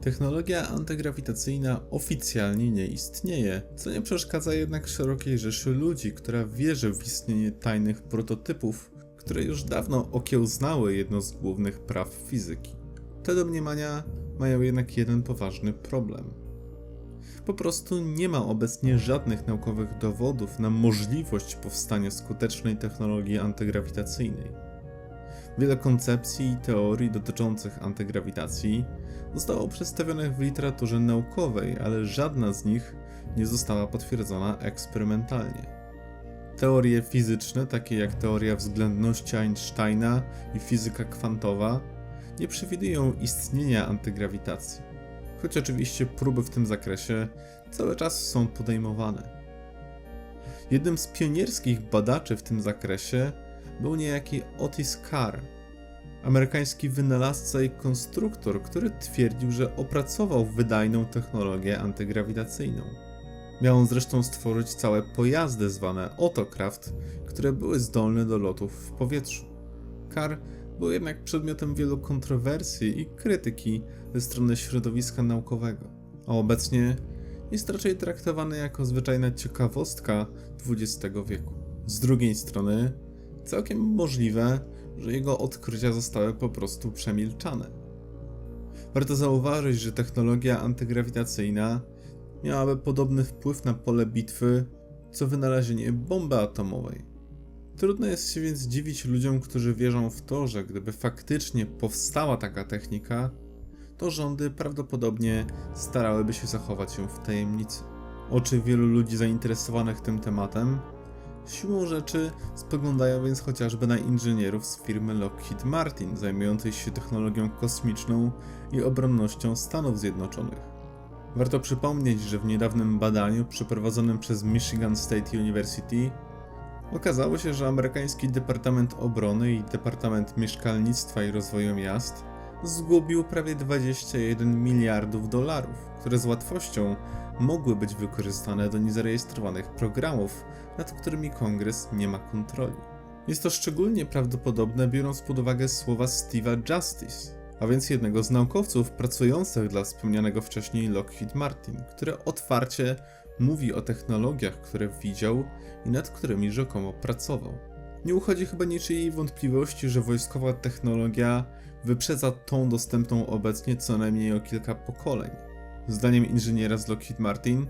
Technologia antygrawitacyjna oficjalnie nie istnieje, co nie przeszkadza jednak szerokiej rzeszy ludzi, która wierzy w istnienie tajnych prototypów, które już dawno okiełznały jedno z głównych praw fizyki. Te domniemania mają jednak jeden poważny problem. Po prostu nie ma obecnie żadnych naukowych dowodów na możliwość powstania skutecznej technologii antygrawitacyjnej. Wiele koncepcji i teorii dotyczących antygrawitacji zostało przedstawionych w literaturze naukowej, ale żadna z nich nie została potwierdzona eksperymentalnie. Teorie fizyczne, takie jak teoria względności Einsteina i fizyka kwantowa, nie przewidują istnienia antygrawitacji, choć oczywiście próby w tym zakresie cały czas są podejmowane. Jednym z pionierskich badaczy w tym zakresie był niejaki Otis Carr, amerykański wynalazca i konstruktor, który twierdził, że opracował wydajną technologię antygrawitacyjną. Miał on zresztą stworzyć całe pojazdy zwane autocraft, które były zdolne do lotów w powietrzu. Carr był jednak przedmiotem wielu kontrowersji i krytyki ze strony środowiska naukowego, a obecnie jest raczej traktowany jako zwyczajna ciekawostka XX wieku. Z drugiej strony, całkiem możliwe, że jego odkrycia zostały po prostu przemilczane. Warto zauważyć, że technologia antygrawitacyjna miałaby podobny wpływ na pole bitwy, co wynalezienie bomby atomowej. Trudno jest się więc dziwić ludziom, którzy wierzą w to, że gdyby faktycznie powstała taka technika, to rządy prawdopodobnie starałyby się zachować ją w tajemnicy. Oczy wielu ludzi zainteresowanych tym tematem Siłą rzeczy spoglądają więc chociażby na inżynierów z firmy Lockheed Martin, zajmującej się technologią kosmiczną i obronnością Stanów Zjednoczonych. Warto przypomnieć, że w niedawnym badaniu przeprowadzonym przez Michigan State University okazało się, że amerykański Departament Obrony i Departament Mieszkalnictwa i Rozwoju Miast zgubił prawie 21 miliardów dolarów, które z łatwością mogły być wykorzystane do niezarejestrowanych programów, nad którymi kongres nie ma kontroli. Jest to szczególnie prawdopodobne biorąc pod uwagę słowa Steve'a Justice, a więc jednego z naukowców pracujących dla wspomnianego wcześniej Lockheed Martin, który otwarcie mówi o technologiach, które widział i nad którymi rzekomo pracował. Nie uchodzi chyba niczyjej wątpliwości, że wojskowa technologia wyprzedza tą dostępną obecnie co najmniej o kilka pokoleń. Zdaniem inżyniera z Lockheed Martin,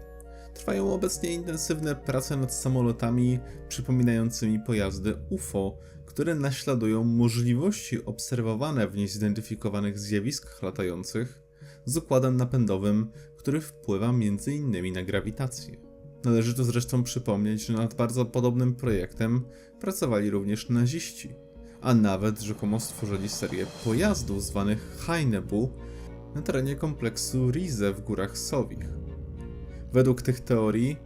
trwają obecnie intensywne prace nad samolotami przypominającymi pojazdy UFO, które naśladują możliwości obserwowane w niezidentyfikowanych zjawiskach latających z układem napędowym, który wpływa m.in. na grawitację. Należy tu zresztą przypomnieć, że nad bardzo podobnym projektem pracowali również naziści, a nawet rzekomo stworzyli serię pojazdów zwanych Heinebu, na terenie kompleksu Rize w górach Sowich. Według tych teorii,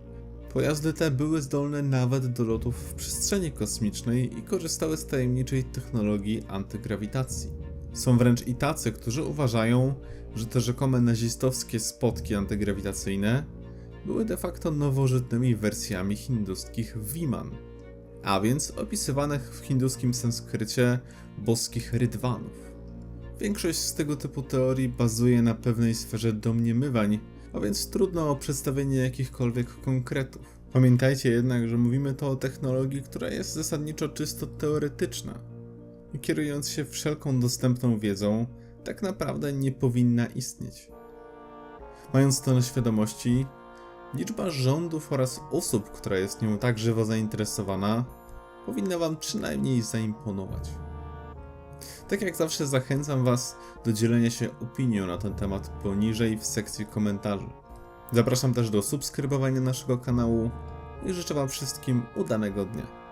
pojazdy te były zdolne nawet do lotów w przestrzeni kosmicznej i korzystały z tajemniczej technologii antygrawitacji. Są wręcz i tacy, którzy uważają, że te rzekome nazistowskie spotki antygrawitacyjne były de facto nowożytnymi wersjami hinduskich Viman, a więc opisywanych w hinduskim sanskrycie boskich rydwanów. Większość z tego typu teorii bazuje na pewnej sferze domniemywań, a więc trudno o przedstawienie jakichkolwiek konkretów. Pamiętajcie jednak, że mówimy to o technologii, która jest zasadniczo czysto teoretyczna i kierując się wszelką dostępną wiedzą, tak naprawdę nie powinna istnieć. Mając to na świadomości, liczba rządów oraz osób, która jest nią tak żywo zainteresowana, powinna Wam przynajmniej zaimponować. Tak jak zawsze zachęcam Was do dzielenia się opinią na ten temat poniżej w sekcji komentarzy. Zapraszam też do subskrybowania naszego kanału i życzę Wam wszystkim udanego dnia.